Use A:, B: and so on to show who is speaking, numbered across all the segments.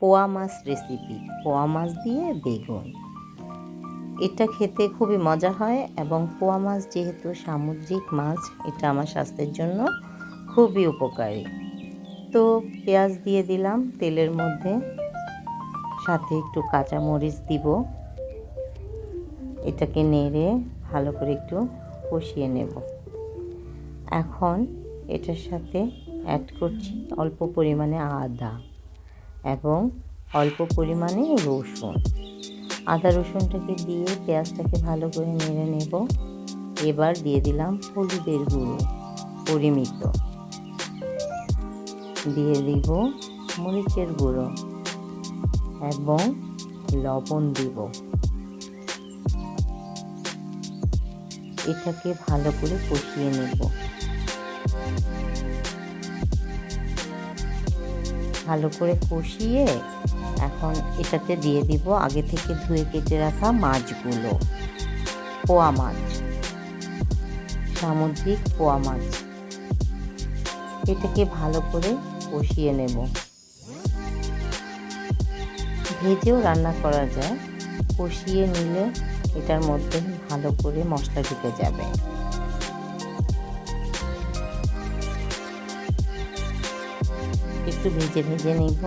A: পোয়া মাছ রেসিপি পোয়া মাছ দিয়ে বেগুন। এটা খেতে খুবই মজা হয় এবং পোয়া মাছ যেহেতু সামুদ্রিক মাছ, এটা আমার স্বাস্থ্যের জন্য খুবই উপকারী। তো পেঁয়াজ দিয়ে দিলাম তেলের মধ্যে, সাথে একটু কাঁচা মরিচ দিব। এটাকে নেড়ে ভালো করে একটু কষিয়ে নেব। এখন এটার সাথে অ্যাড করছি অল্প পরিমাণে আদা। এবং অল্প পরিমাণে রসুন। আদা রসুনটাকে দিয়ে পেঁয়াজটাকে ভালো করে নেড়ে নেব। এবার দিয়ে দিলাম হলুদের গুঁড়ো, পরিমিত। দিয়ে দিব মরিচের গুঁড়ো এবং লবণ দিব। এটাকে ভালো করে কষিয়ে নেব। ভালো করে কষিয়ে এখন এটাতে দিয়ে দিব আগে থেকে ধুয়ে কেটে রাখা মাছগুলো। পোয়া মাছ। সামুদ্রিক পোয়া মাছ। এটাকে ভালো করে কষিয়ে নেব। ভেজেও রান্না করা যায়। কষিয়ে নিলে এটার মধ্যে ভালো করে মশলা ঢুকে যাবে। একটু ভেজে ভেজে নিব।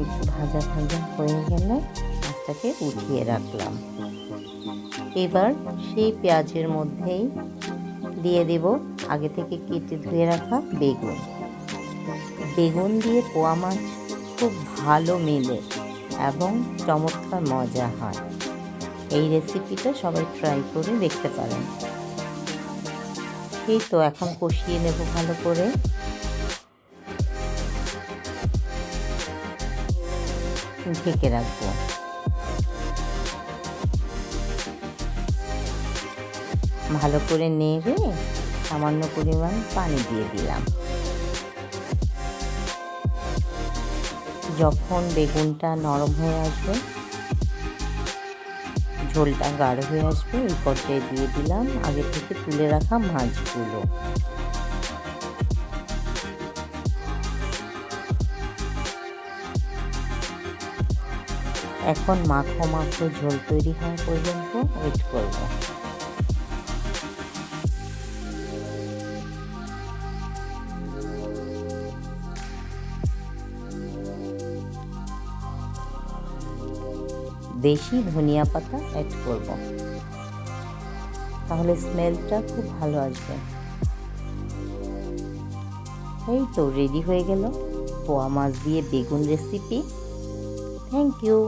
A: একটু ভাজা ভাজা হয়ে গেলে মাছটাকে উঠিয়ে রাখলাম। এবার সেই পেঁয়াজের মধ্যেই দিয়ে দেব আগে থেকে কেটে ধুয়ে রাখা বেগুন। বেগুন দিয়ে পোয়া মাছ খুব ভালো মেলে এবং চমৎকার মজা হয়। এই রেসিপিটা সবাই ট্রাই করে দেখতে পারেন। এই তো এখন কষিয়ে নেব ভালো করে। ঢেকে রাখব। ভালো করে নেড়ে সামান্য পরিমাণ পানি দিয়ে দিলাম। যখন বেগুনটা নরম হয়ে আসবে ঝোলটা গাঢ় হয়ে আসবে এই পর্যায়ে দিয়ে দিলাম। আগে থেকে তুলে রাখা মাছগুলো। এখন মাখো মাখো ঝোল তৈরি হওয়া পর্যন্ত ওয়েট করব। দেশি ধনিয়া পাতা অ্যাড করব। তাহলে স্মেলটা খুব ভালো আসবে। এই তো রেডি হয়ে গেল। পোয়া মাছ দিয়ে বেগুন রেসিপি থ্যাংক ইউ